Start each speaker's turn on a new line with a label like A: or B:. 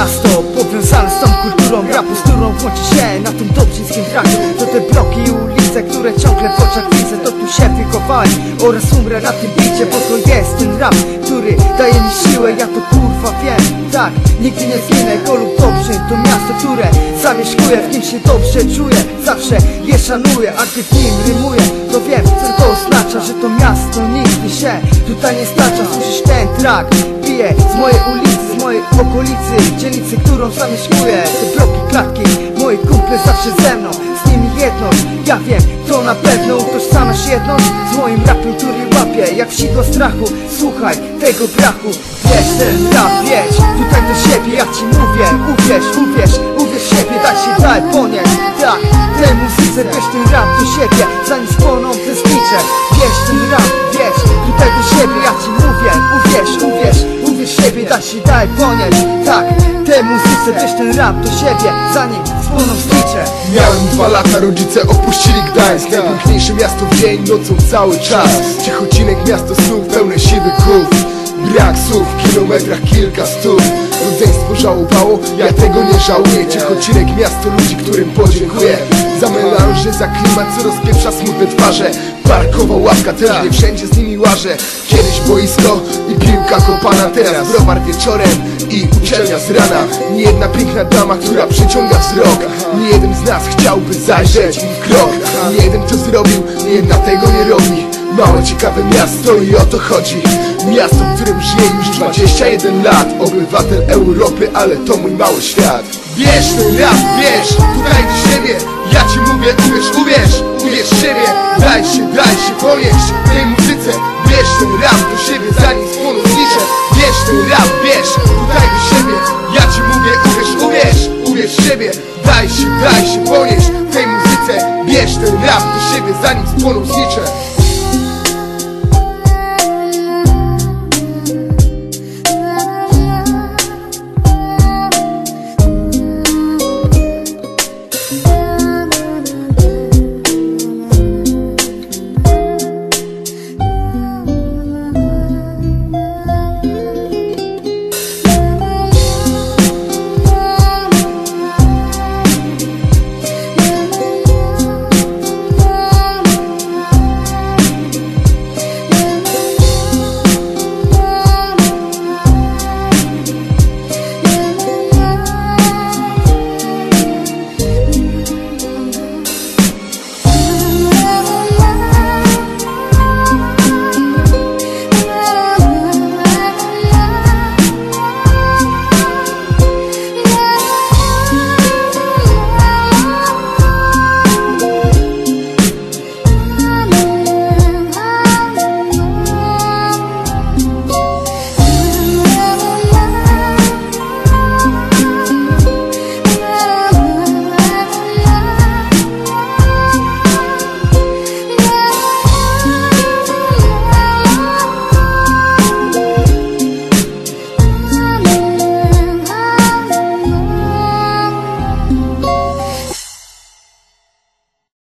A: miasto powiązane z tą kulturą. Rapu, z którą łączy się na tym dobrzyńskim traku. To te bloki i ulice, które ciągle w oczach widzę. To tu się wychowałem oraz umrę na tym bicie Bo to jest ten rap, który daje mi siłę. Ja to kurwa wiem, tak, nigdy nie zginę Golub Dobrzyn to miasto, które zamieszkuję W nim się dobrze czuję, zawsze je szanuję A gdy w nim rymuję, to wiem co się tutaj nie stacza Słyszysz ten track, bije z mojej ulicy, z mojej okolicy Dzielnicy, którą zamieszkuję Te bloki, klatki, moi kumple zawsze ze mną Z nimi jedność, ja wiem, to na pewno utożsamiasz jedność. Z moim rapem, który łapie jak sidło strachu. Słuchaj tego brachu, wiesz ten rap, Tutaj do siebie, ja ci mówię. Uwierz, uwierz, uwierz siebie, daj się, daj ponieść. Tak, tej muzyce, wiesz ten rap do siebie Zanim spłoną te znicze Wiesz ten rap, do siebie, ja ci mówię Uwierz, uwierz, uwierz siebie, daj się, daj ponieść Tak, tej muzyce, wiesz ten rap do siebie Zanim spłoną znicze
B: Miałem dwa lata, rodzice opuścili Gdańsk. Najpiękniejsze miasto w dzień, nocą cały czas. Ciechocinek, miasto snów, pełne siwych głów Brak słów, w kilometrach kilka stów Rodzeństwo żałowało, ja tego nie żałuję. Ciechocinek, miasto ludzi, którym podziękuję. Za melanże, za klimat, co rozpieprza smutne twarze. Parkowa ławka, też nie wszędzie z nimi łażę Kiedyś boisko i piłka kopana Teraz browar wieczorem i uczelnia z rana. Nie jedna piękna dama, która przyciąga wzrok. Nie jeden z nas chciałby zajrzeć w krok. Nie jeden to zrobił, nie jedna tego nie robi. Małe ciekawe miasto i o to chodzi Miasto, w którym żyję już 21 lat. Obywatel Europy, ale to mój mały świat. Bierz ten rap, bierz tutaj do siebie. Ja ci mówię, uwierz, uwierz, uwierz siebie. Daj się, daj się ponieść tej muzyce. Bierz ten rap do siebie, zanim spłoną znicze Bierz ten rap, bierz tutaj do siebie. Ja ci mówię, uwierz, uwierz, uwierz siebie. Daj się, daj się ponieść tej muzyce. Bierz ten rap do siebie, zanim spłoną znicze